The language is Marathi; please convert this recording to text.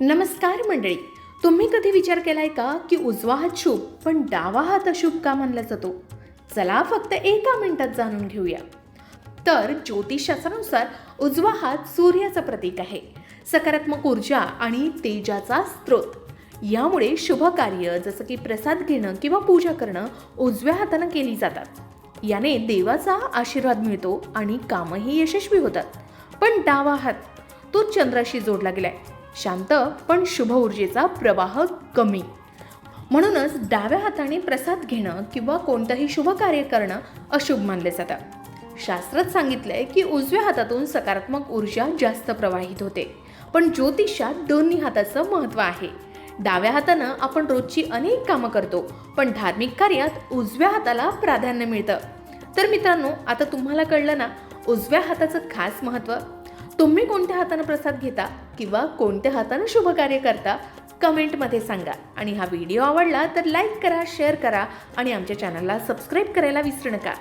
नमस्कार मंडळी. तुम्ही कधी विचार केलाय का की उजवा हात शुभ पण डावा हात अशुभ का मानला जातो? चला फक्त एका मिनिटात जाणून घेऊया. तर ज्योतिषशास्त्रानुसार उजवा हात सूर्याचं प्रतीक आहे. सकारात्मक ऊर्जा आणि तेजाचा स्रोत. यामुळे शुभ कार्य जसं की प्रसाद घेणं किंवा पूजा करणं उजव्या हातानं केली जातात. याने देवाचा आशीर्वाद मिळतो आणि कामही यशस्वी होतात. पण डावा हात तो चंद्राशी जोडला गेलाय. शांत पण शुभ ऊर्जेचा प्रवाह कमी. म्हणूनच डाव्या हाताने प्रसाद घेणं किंवा कोणतंही शुभ कार्य करणं अशुभ मानले जातं. शास्त्रात सांगितलंय की उजव्या हातातून सकारात्मक ऊर्जा जास्त प्रवाहित होते. पण ज्योतिषात दोन्ही हाताचं महत्त्व आहे. डाव्या हातानं आपण रोजची अनेक कामं करतो पण धार्मिक कार्यात उजव्या हाताला प्राधान्य मिळतं. तर मित्रांनो आता तुम्हाला कळलं ना उजव्या हाताचं खास महत्त्व? तुम्ही कोणत्या हातानं प्रसाद घेता किंवा कोणत्या हातानं शुभ कार्य करता कमेंटमध्ये सांगा. आणि हा व्हिडिओ आवडला तर लाईक करा शेअर करा आणि आमच्या चॅनलला सबस्क्राईब करायला विसरू नका.